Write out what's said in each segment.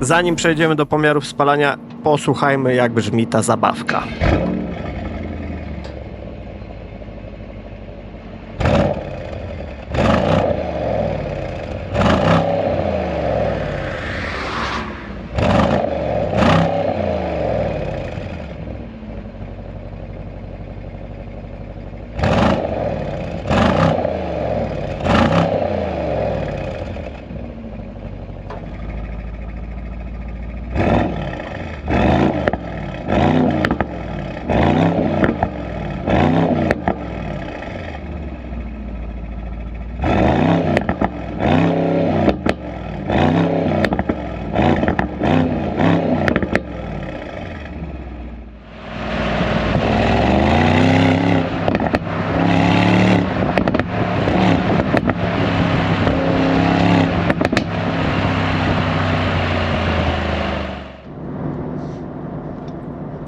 Zanim przejdziemy do pomiarów spalania, posłuchajmy jak brzmi ta zabawka.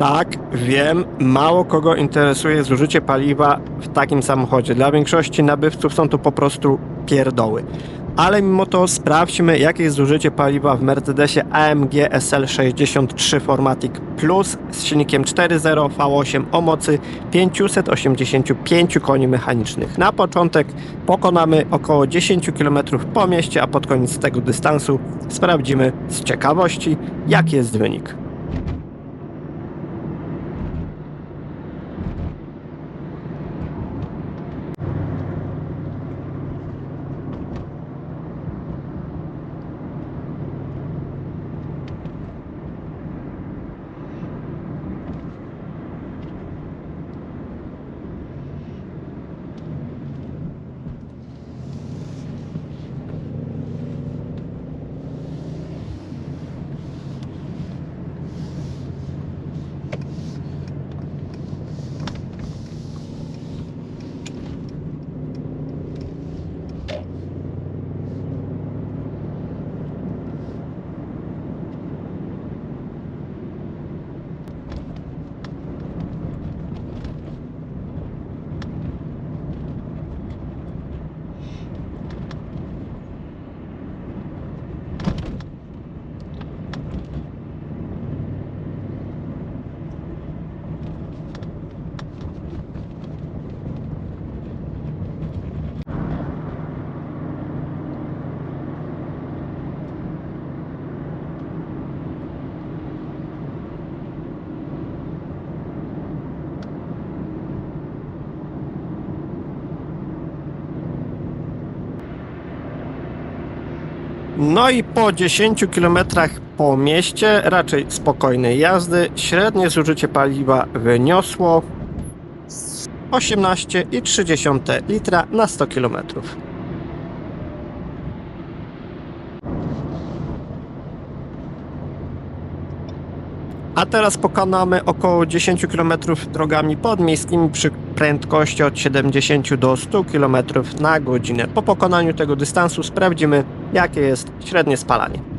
Tak, wiem, mało kogo interesuje zużycie paliwa w takim samochodzie. Dla większości nabywców są to po prostu pierdoły. Ale mimo to sprawdźmy, jakie jest zużycie paliwa w Mercedesie AMG SL63 Formatic Plus z silnikiem 4.0 V8 o mocy 585 koni mechanicznych. Na początek pokonamy około 10 km po mieście, a pod koniec tego dystansu sprawdzimy z ciekawości, jaki jest wynik. No i po 10 km po mieście, raczej spokojnej jazdy, średnie zużycie paliwa wyniosło 18,3 litra na 100 km. A teraz pokonamy około 10 km drogami podmiejskimi przy prędkości od 70 do 100 km na godzinę. Po pokonaniu tego dystansu sprawdzimy, jakie jest średnie spalanie.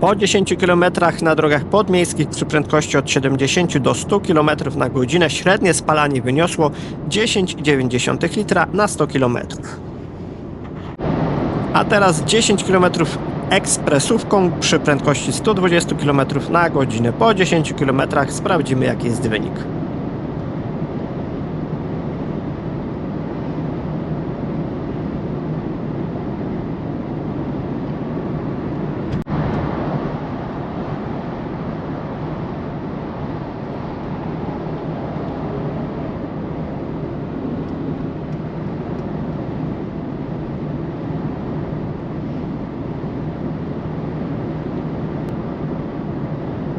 Po 10 km na drogach podmiejskich przy prędkości od 70 do 100 km na godzinę średnie spalanie wyniosło 10,9 litra na 100 km. A teraz 10 km ekspresówką przy prędkości 120 km na godzinę. Po 10 km sprawdzimy jaki jest wynik.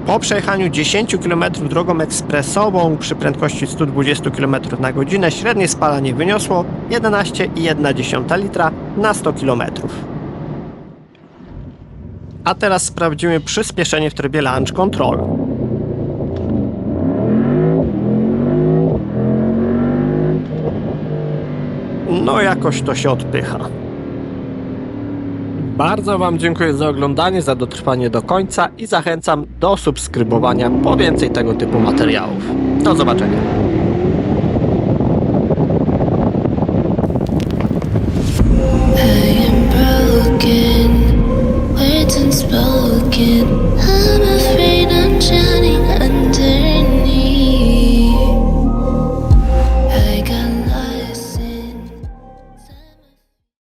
Po przejechaniu 10 km drogą ekspresową przy prędkości 120 km na godzinę średnie spalanie wyniosło 11,1 litra na 100 km. A teraz sprawdzimy przyspieszenie w trybie Launch Control. No jakoś to się odpycha. Bardzo Wam dziękuję za oglądanie, za dotrwanie do końca i zachęcam do subskrybowania po więcej tego typu materiałów. Do zobaczenia.